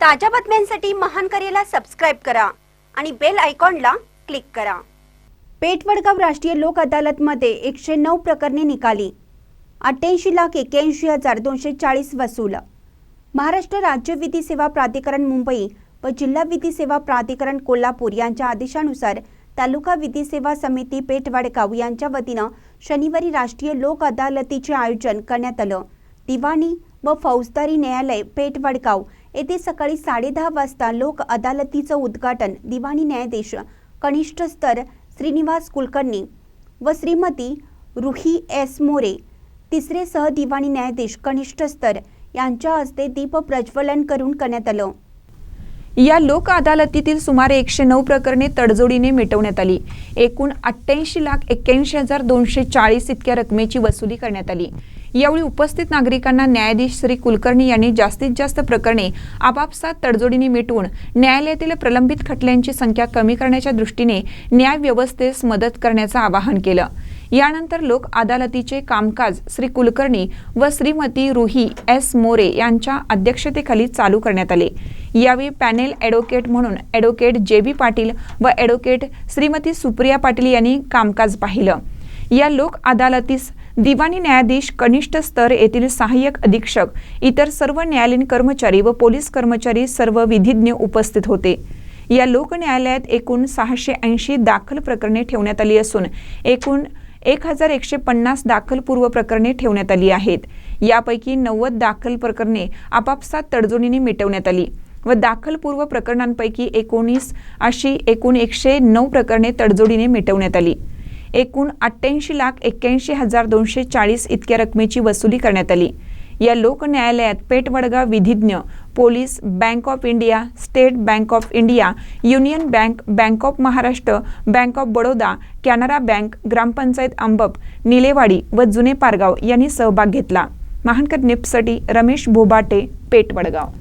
ताज्या बातम्यांसाठी महान करेला सबस्क्राईब करा आणि बेल आयकॉनला क्लिक करा. पेठवडगाव राष्ट्रीय लोक अदालतमध्ये एकशे नऊ प्रकरणे निकाली. अठ्ठ्याऐंशी लाख एक्क्याऐंशी हजार दोनशे चाळीस वसूल. महाराष्ट्र राज्य विधी सेवा प्राधिकरण मुंबई व जिल्हा विधी सेवा प्राधिकरण कोल्हापूर यांच्या आदेशानुसार तालुका विधी सेवा समिती पेठवाडगाव यांच्या वतीनं शनिवारी राष्ट्रीय लोक अदालतीचे आयोजन करण्यात आलं. दिवाणी व फौजदारी न्यायालय पेठवडगाव येथे सकाळी साडेदहा वाजता लोक अदालतीचं उद्घाटन. दिवाणी न्यायाधीश कनिष्ठ स्तर श्रीनिवास कुलकर्णी व श्रीमती रुही एस. मोरे. तिसरे सह दिवाणी न्यायाधीश कनिष्ठ स्तर यांच्या हस्ते दीप प्रज्वलन करून करण्यात आलं. या लोक अदालतीतील सुमारे एकशे नऊ प्रकरणे तडजोडीने मिटवण्यात आली. एकूण अठ्ठ्याऐंशी लाख एक्क्याऐंशी हजार दोनशे चाळीस इतक्या रकमेची वसुली करण्यात आली. यावेळी उपस्थित नागरिकांना न्यायाधीश श्री कुलकर्णी यांनी जास्तीत जास्त प्रकरणे आपापसात तडजोडीने मिटवून न्यायालयातील प्रलंबित खटल्यांची संख्या कमी करण्याच्या दृष्टीने न्यायव्यवस्थेस मदत करण्याचं आवाहन केलं. यानंतर लोक अदालतीचे कामकाज श्री कुलकर्णी व श्रीमती रुही एस मोरे यांच्या अध्यक्षतेखाली चालू करण्यात आले. यावेळी पॅनेल ॲडव्होकेट म्हणून ॲडव्होकेट जे बी पाटील व ॲडव्होकेट श्रीमती सुप्रिया पाटील यांनी कामकाज पाहिलं. या लोक अदालतीस दिवाणी न्यायाधीश कनिष्ठ स्तर येथील सहाय्यक अधीक्षक इतर सर्व न्यायालयीन कर्मचारी व पोलीस कर्मचारी सर्व विधिज्ञ उपस्थित होते. या लोक न्यायालयात एकूण सहाशे ऐंशी दाखल प्रकरणे ठेवण्यात आली असून एकूण एक हजार एकशे पन्नास दाखलपूर्व प्रकरणे ठेवण्यात आली आहेत. यापैकी नव्वद दाखल प्रकरणे आपापसात तडजोडीने मिटवण्यात आली व दाखलपूर्व प्रकरणांपैकी एकोणीस अशी एकूण एकशे नऊ प्रकरणे तडजोडीने मिटवण्यात आली. एकूण अठ्ठ्याऐंशी लाख एक्क्याऐंशी हजार दोनशे चाळीस इतक्या रकमेची वसुली करण्यात आली. या लोक न्यायालयात पेठवडगाव विधिज्ञ police bank of India state bank of India union bank bank of Maharashtra bank of Baroda Canara bank ग्रामपंचायत आंबप निलेवाडी व जुने पारगाव यांनी सहभाग घेतला. महानकर निपसाठी रमेश भोबाटे पेठवडगाव